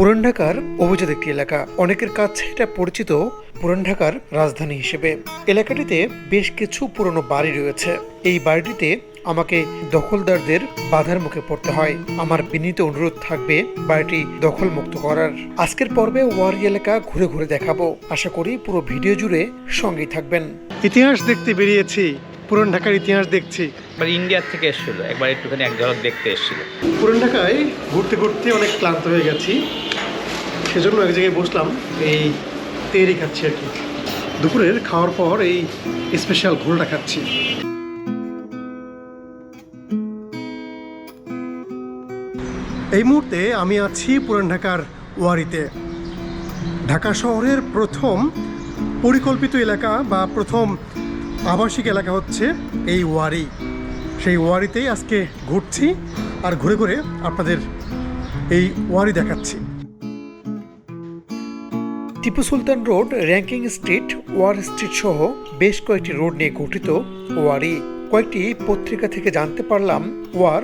পুরান ঢাকার অভিজাত একটি এলাকা। অনেকের কাছে এটা পরিচিত পুরান ঢাকার রাজধানী হিসেবে। এলাকাটিতে বেশ কিছু পুরনো বাড়ি রয়েছে। এই বাড়িটিতে আমাকে দখলদারদের বাধার মুখে পড়তে হয়। আমার বিনীত অনুরোধ থাকবে বাড়িটি দখলমুক্ত করার। আজকের পর্বে ওয়ারি এলাকা ঘুরে ঘুরে দেখাবো। আশা করি পুরো ভিডিও জুড়ে সঙ্গেই থাকবেন। ইতিহাস দেখতে বেরিয়েছি। পুরান ঢাকার ইতিহাস দেখছি। একবার ইন্ডিয়ার থেকে এসেছিল। একবার একটুখানি এক ঝলক দেখতে এসেছিল। পুরান ঢাকায় ঘুরতে ঘুরতে অনেক ক্লান্ত হয়ে গেছি। সেজন্য এক জায়গায় বসলাম, এই তেরি খাচ্ছি আর কি। দুপুরের খাওয়ার পর এই স্পেশাল ঘোলটা খাচ্ছি। এই মুহূর্তে আমি আছি পুরান ঢাকার ওয়ারিতে। ঢাকা শহরের প্রথম পরিকল্পিত এলাকা বা প্রথম আবাসিক এলাকা হচ্ছে এই ওয়ারি। সেই ওয়ারিতেই আজকে ঘুরছি আর ঘুরে ঘুরে আপনাদের এই ওয়ারি দেখাচ্ছি। Tipu Sultan road, Rankin street, war street সহ বেশ কয়েকটি রোড নিয়ে গঠিত ওয়ারি কয়েকটি পত্রিকা থেকে জানতে পারলাম, ওয়ার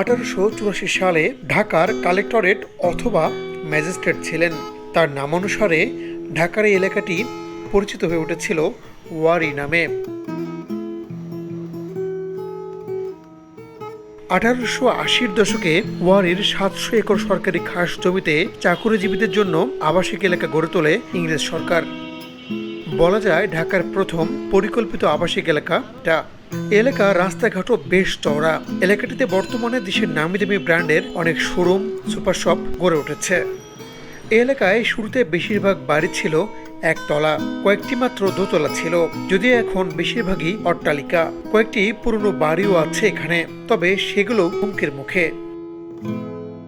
আঠারোশো চুরাশি সালে ঢাকার কালেক্টরেট অথবা ম্যাজিস্ট্রেট ছিলেন। তার নামানুসারে ঢাকার এই এলাকাটি পরিচিত হয়ে উঠেছিল ওয়ারি নামে। আঠারোশো আশির দশকে ওয়ারির সাতশো একর সরকারি খাস জমিতে চাকুরিজীবীদের জন্য আবাসিক এলাকা গড়ে তোলে ইংরেজ সরকার। বলা যায় ঢাকার প্রথম পরিকল্পিত আবাসিক এলাকা এটা এলাকা রাস্তাঘাটও বেশ চওড়া। এলাকাটিতে বর্তমানে দেশের নামি দামি ব্র্যান্ডের অনেক শোরুম সুপার শপ গড়ে উঠেছে। এলাকায় শুরুতে বেশিরভাগ বাড়ি ছিল একতলা কয়েকটি মাত্র দোতলা ছিল, যদিও এখন বেশিরভাগই অট্টালিকা। কয়েকটি পুরনো বাড়িও আছে এখানে, তবে সেগুলো হুমকির মুখে।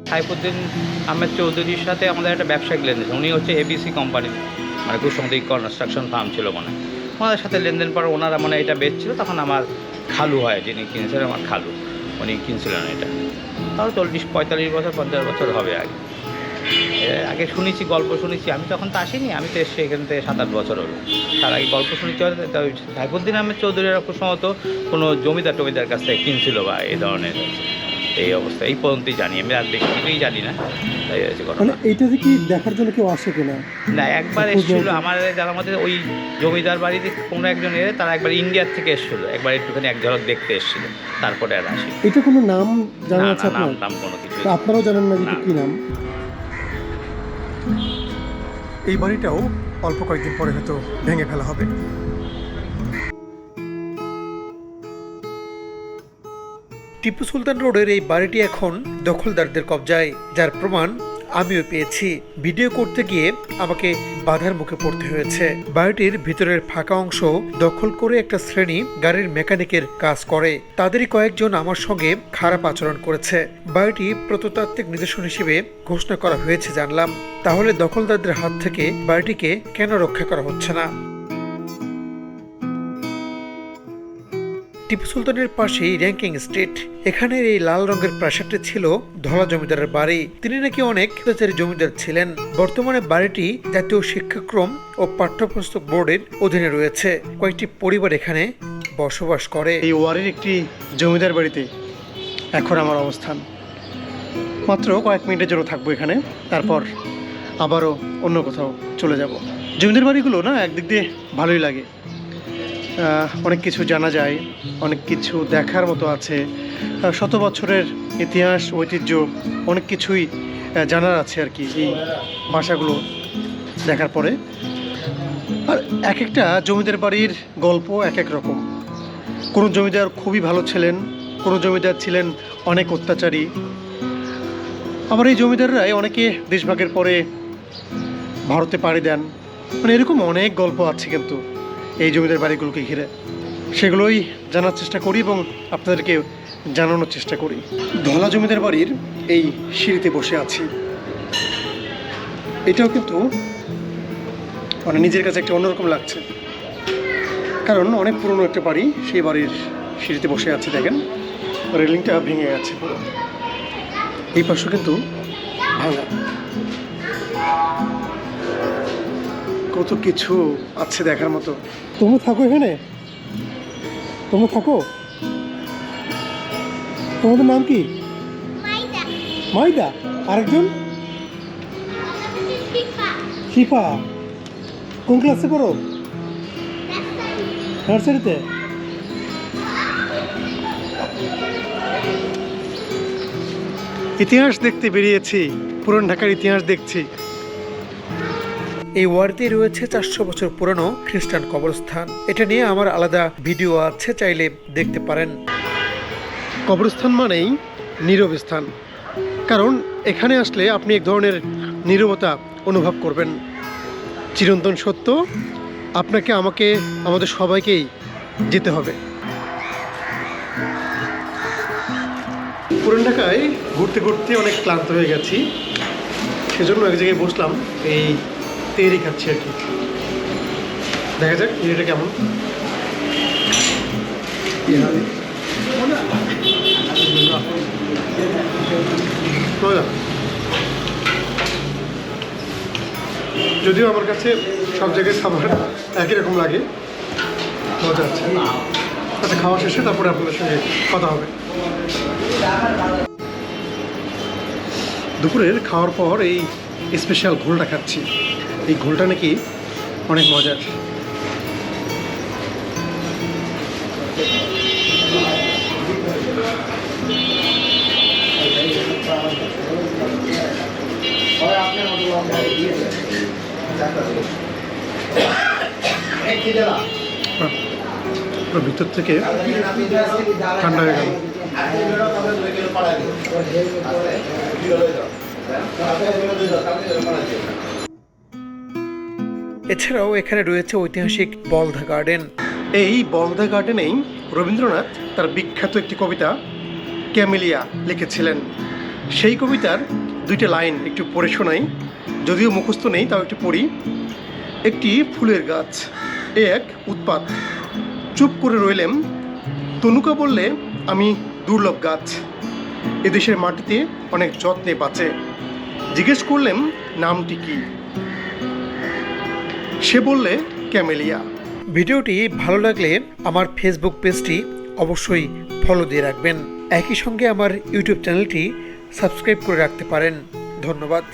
সাইফুদ্দিন আহমেদ চৌধুরীর সাথে আমাদের একটা ব্যবসায়িক লেনদেন। উনি হচ্ছে এবিসি কোম্পানি মানে কুসংদিক কনস্ট্রাকশন ফার্ম ছিল মনে। ওনাদের সাথে লেনদেন পর ওনারা মানে এটা বেচছিল, তখন আমার খালু হয়, যিনি কিনেছিলেন আমার খালু। উনি কিনছিলেন এটা। তাও চল্লিশ, পঁয়তাল্লিশ বছর, পঞ্চাশ বছর হবে আগে। আগে শুনেছি গল্প শুনেছি। আমি তখন তো আসিনি আমি তো এসছি এখান থেকে সাত আট বছর হলো। তার আগে গল্প শুনেছি সাইফুদ্দিন আহমেদ চৌধুরীরা খুব সম্ভবত কোনো জমিদার টমিদার কাছ থেকে কিনছিল বা এই ধরনের এই অবস্থা। এই পর্যন্তই জানি আমি আর বেশি কিছুই জানি না। তাই হয়েছে মানে ঘটনা এইটা কি দেখার জন্য কেউ আসে কিনা? না একবার এসেছিল আমার যারা মধ্যে ওই জমিদার বাড়িতে কোনো একজন এলে তারা একবার ইন্ডিয়ার থেকে এসেছিল। একবার একটুখানি এক ঝলক দেখতে এসেছিল। তারপরে আর আসি এটা কোনো নাম জানা আছে নাম আপনার? নাম কোনো কিছু আপনারাও জানেন না। কি নাম? এই বাড়িটাও অল্প কয়েকদিন পরে হয়তো ভেঙে ফেলা হবে। টিপু সুলতান রোডের এই বাড়িটি এখন দখলদারদের কবজায়, যার প্রমাণ আমিও পেয়েছি। ভিডিও করতে গিয়ে আমাকে বাধার মুখে পড়তে হয়েছে। বাড়িটির ভিতরের ফাঁকা অংশ দখল করে একটা শ্রেণি গাড়ির মেকানিকের কাজ করে। তাদেরই কয়েকজন আমার সঙ্গে খারাপ আচরণ করেছে। বাড়িটি প্রত্নতাত্ত্বিক নিদর্শন হিসেবে ঘোষণা করা হয়েছে, জানলাম। তাহলে দখলদারদের হাত থেকে বাড়িটিকে কেন রক্ষা করা হচ্ছে না? টিপু সুলতানের পাশেই র্যাঙ্কিং স্ট্রিট এখানের এই লাল রঙের প্রাসাদটি ছিল ধলা জমিদারের বাড়ি। তিনি নাকি অনেক অত্যাচারী জমিদার ছিলেন। বর্তমানে বাড়িটি জাতীয় শিক্ষাক্রম ও পাঠ্যপুস্তক বোর্ডের অধীনে রয়েছে। কয়েকটি পরিবার এখানে বসবাস করে। এই ওয়ারের একটি জমিদার বাড়িতে এখন আমার অবস্থান। মাত্র কয়েক মিনিটের জন্য থাকব এখানে, তারপর আবারও অন্য কোথাও চলে যাব। জমিদার বাড়িগুলো না, একদিক দিয়ে ভালোই লাগে। অনেক কিছু জানা যায়, অনেক কিছু দেখার মতো আছে। শত বছরের ইতিহাস, ঐতিহ্য, অনেক কিছুই জানার আছে আর কি এই ভাষাগুলো দেখার পরে। আর এক একটা জমিদার বাড়ির গল্প এক এক রকম। কোনো জমিদার খুবই ভালো ছিলেন, কোনো জমিদার ছিলেন অনেক অত্যাচারী। আবার এই জমিদাররাই অনেকে দেশভাগের পরে ভারতে পাড়ি দেন। মানে এরকম অনেক গল্প আছে কিন্তু। এই জমিদার বাড়িগুলোকে ঘিরে। সেগুলোই জানার চেষ্টা করি এবং আপনাদেরকে জানানোর চেষ্টা করি। ধলা জমিদার বাড়ির এই সিঁড়িতে বসে আছি। এটাও কিন্তু মানে নিজের কাছে একটা অন্যরকম লাগছে। কারণ অনেক পুরনো একটা বাড়ি সেই বাড়ির সিঁড়িতে বসে আছে, দেখেন। রেলিংটা ভেঙে গেছে। পুরো এই পাশে কিন্তু ভাঙা। কত কিছু আছে দেখার মতো। তুমি থাকো এখানে? তুমি থাকো? তোমাদের নাম কি? মাইদা? আরেকজন? শিফা। কোন ক্লাসে পড়ো? নার্সারিতে? ইতিহাস দেখতে বেরিয়েছি। পুরন ঢাকার ইতিহাস দেখছি। এই ওয়ার্ডে রয়েছে চারশো বছর পুরনো খ্রিস্টান কবরস্থান। এটা নিয়ে আমার আলাদা ভিডিও আছে, চাইলে দেখতে পারেন। কবরস্থান মানেই নীরব স্থান। কারণ এখানে আসলে আপনি এক ধরনের নীরবতা অনুভব করবেন। চিরন্তন সত্য, আপনাকে আমাকে, আমাদের সবাইকেই যেতে হবে। পুরান ঢাকায় ঘুরতে ঘুরতে অনেক ক্লান্ত হয়ে গেছি। সেজন্য এক জায়গায় বসলাম, এই তেরি খাচ্ছি আর কি। দেখা যাক, এটা কেমন? যদিও আমার কাছে সব জায়গায় খাবার একই রকম লাগে। মজা আছে। আচ্ছা খাওয়া শেষে তারপরে আপনাদের সঙ্গে কথা হবে। দুপুরের খাওয়ার পর এই স্পেশাল ঘোলটা খাচ্ছি। এই ঘোলটা নাকি অনেক মজার ভিতর থেকে ঠান্ডা হয়ে গেল এছাড়াও এখানে রয়েছে ঐতিহাসিক বলধা গার্ডেন। এই বলদা গার্ডেনেই রবীন্দ্রনাথ তার বিখ্যাত একটি কবিতা ক্যামেলিয়া লিখেছিলেন। সেই কবিতার দুইটা লাইন একটু পড়ে শোনাই। যদিও মুখস্থ নেই তাও একটু পড়ি। একটি ফুলের গাছ এ এক উৎপাত। চুপ করে রইলেম। তনুকা বললে আমি দুর্লভ গাছ। এদেশের মাটিতে অনেক যত্নে বাঁচে। জিজ্ঞেস করলেম নামটি কি? সে বললে, ক্যামেলিয়া। ভিডিওটি ভালো লাগলে আমার ফেসবুক পেজটি অবশ্যই ফলো দিয়ে রাখবেন। একই সঙ্গে আমার ইউটিউব চ্যানেলটি সাবস্ক্রাইব করে রাখতে পারেন। ধন্যবাদ।